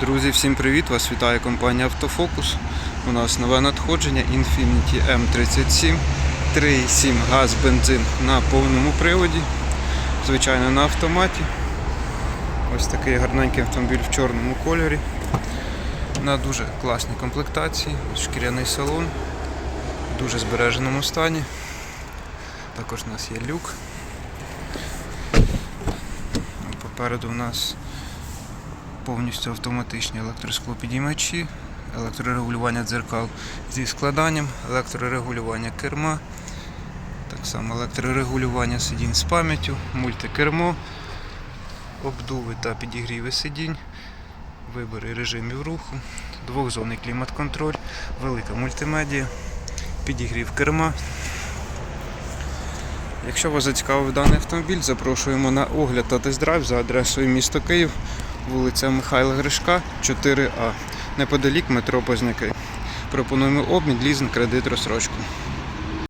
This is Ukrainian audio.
Друзі, всім привіт! Вас вітає компанія Автофокус. У нас нове надходження Infiniti M37 3,7 газ бензин на повному приводі. Звичайно, на автоматі. Ось такий гарненький автомобіль в чорному кольорі. На дуже класній комплектації. Шкіряний салон. В дуже збереженому стані. Також у нас є люк. Попереду у нас повністю автоматичні електросклопідіймачі, електрорегулювання дзеркал зі складанням, електрорегулювання керма, так само електрорегулювання сидінь з пам'яттю, мультикермо, обдуви та підігріви сидінь, вибори режимів руху, двохзонний клімат-контроль, велика мультимедія, підігрів керма. Якщо вас зацікавив даний автомобіль, запрошуємо на огляд та тест-драйв за адресою місто Київ, вулиця Михайла Гришка, 4А, неподалік метро Позняки. Пропонуємо обмін, лізинг, кредит, розсрочку.